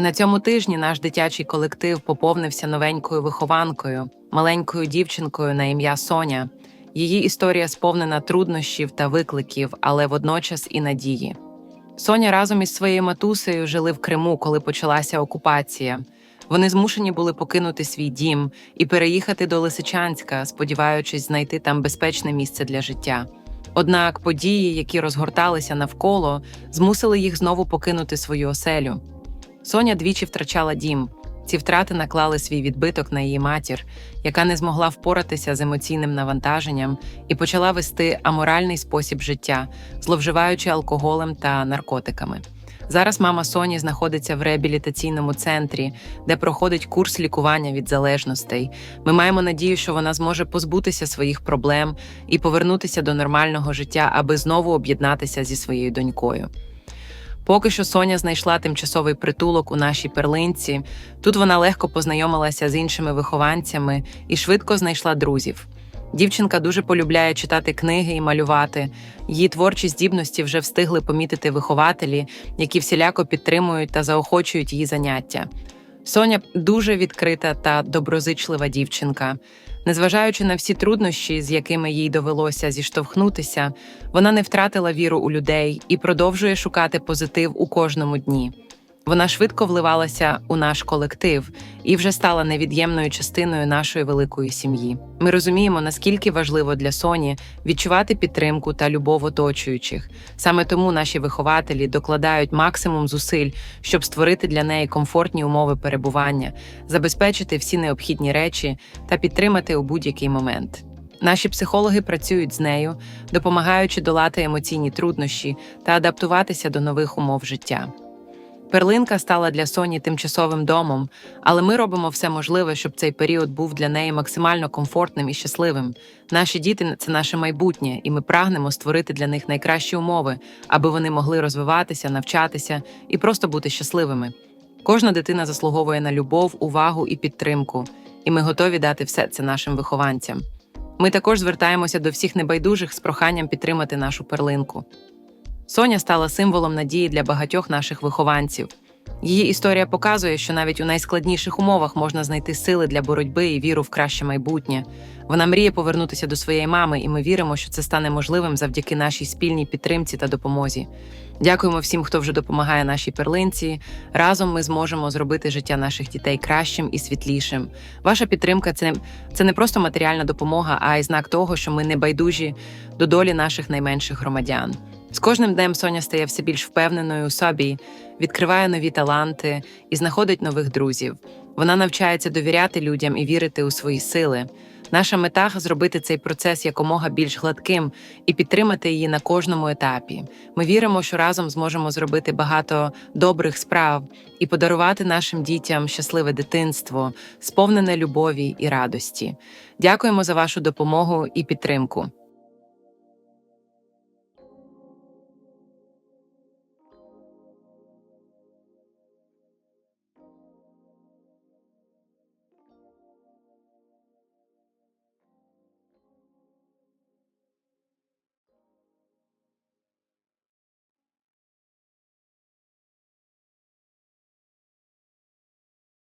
На цьому тижні наш дитячий колектив поповнився новенькою вихованкою, маленькою дівчинкою на ім'я Соня. Її історія сповнена труднощів та викликів, але водночас і надії. Соня разом із своєю матусею жили в Криму, коли почалася окупація. Вони змушені були покинути свій дім і переїхати до Лисичанська, сподіваючись знайти там безпечне місце для життя. Однак події, які розгорталися навколо, змусили їх знову покинути свою оселю. Соня двічі втрачала дім. Ці втрати наклали свій відбиток на її матір, яка не змогла впоратися з емоційним навантаженням і почала вести аморальний спосіб життя, зловживаючи алкоголем та наркотиками. Зараз мама Соні знаходиться в реабілітаційному центрі, де проходить курс лікування від залежностей. Ми маємо надію, що вона зможе позбутися своїх проблем і повернутися до нормального життя, аби знову об'єднатися зі своєю донькою. Поки що Соня знайшла тимчасовий притулок у нашій перлинці. Тут вона легко познайомилася з іншими вихованцями і швидко знайшла друзів. Дівчинка дуже полюбляє читати книги і малювати. Її творчі здібності вже встигли помітити вихователі, які всіляко підтримують та заохочують її заняття. Соня дуже відкрита та доброзичлива дівчинка. Незважаючи на всі труднощі, з якими їй довелося зіштовхнутися, вона не втратила віру у людей і продовжує шукати позитив у кожному дні. Вона швидко вливалася у наш колектив і вже стала невід'ємною частиною нашої великої сім'ї. Ми розуміємо, наскільки важливо для Соні відчувати підтримку та любов оточуючих. Саме тому наші вихователі докладають максимум зусиль, щоб створити для неї комфортні умови перебування, забезпечити всі необхідні речі та підтримати у будь-який момент. Наші психологи працюють з нею, допомагаючи долати емоційні труднощі та адаптуватися до нових умов життя. Перлинка стала для Соні тимчасовим домом, але ми робимо все можливе, щоб цей період був для неї максимально комфортним і щасливим. Наші діти це наше майбутнє, і ми прагнемо створити для них найкращі умови, аби вони могли розвиватися, навчатися і просто бути щасливими. Кожна дитина заслуговує на любов, увагу і підтримку, і ми готові дати все це нашим вихованцям. Ми також звертаємося до всіх небайдужих з проханням підтримати нашу перлинку. Соня стала символом надії для багатьох наших вихованців. Її історія показує, що навіть у найскладніших умовах можна знайти сили для боротьби і віру в краще майбутнє. Вона мріє повернутися до своєї мами, і ми віримо, що це стане можливим завдяки нашій спільній підтримці та допомозі. Дякуємо всім, хто вже допомагає нашій перлинці. Разом ми зможемо зробити життя наших дітей кращим і світлішим. Ваша підтримка це, це не просто матеріальна допомога, а й знак того, що ми не байдужі до долі наших найменших громадян. З кожним днем Соня стає все більш впевненою у собі, відкриває нові таланти і знаходить нових друзів. Вона навчається довіряти людям і вірити у свої сили. Наша мета зробити цей процес якомога більш гладким і підтримати її на кожному етапі. Ми віримо, що разом зможемо зробити багато добрих справ і подарувати нашим дітям щасливе дитинство, сповнене любові і радості. Дякуємо за вашу допомогу і підтримку.